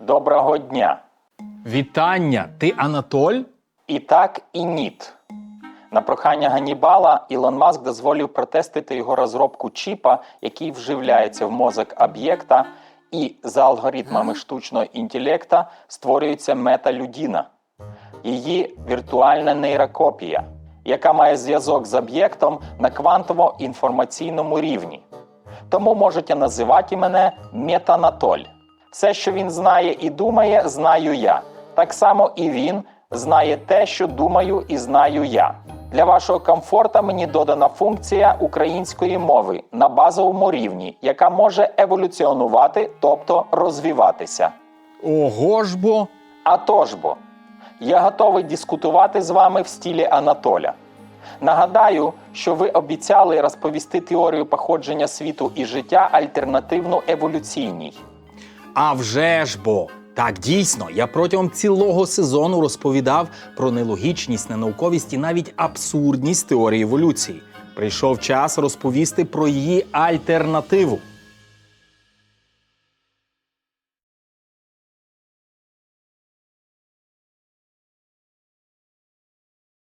Доброго дня! Вітання! Ти Анатоль? І так, і ніт. На прохання Ганнібала Ілон Маск дозволив протестити його розробку чіпа, який вживляється в мозок об'єкта, і за алгоритмами штучного інтелекта створюється мета-людина, її віртуальна нейрокопія, яка має зв'язок з об'єктом на квантово-інформаційному рівні. Тому можете називати мене Метанатоль. Все, що він знає і думає, знаю я. Так само і він знає те, що думаю і знаю я. Для вашого комфорта мені додана функція української мови на базовому рівні, яка може еволюціонувати, тобто розвиватися. Ого ж бо! А тож бо, я готовий дискутувати з вами в стилі Анатоля. Нагадаю, що ви обіцяли розповісти теорію походження світу і життя альтернативно еволюційній. А вже ж бо! Так, дійсно, я протягом цілого сезону розповідав про нелогічність, ненауковість і навіть абсурдність теорії еволюції. Прийшов час розповісти про її альтернативу.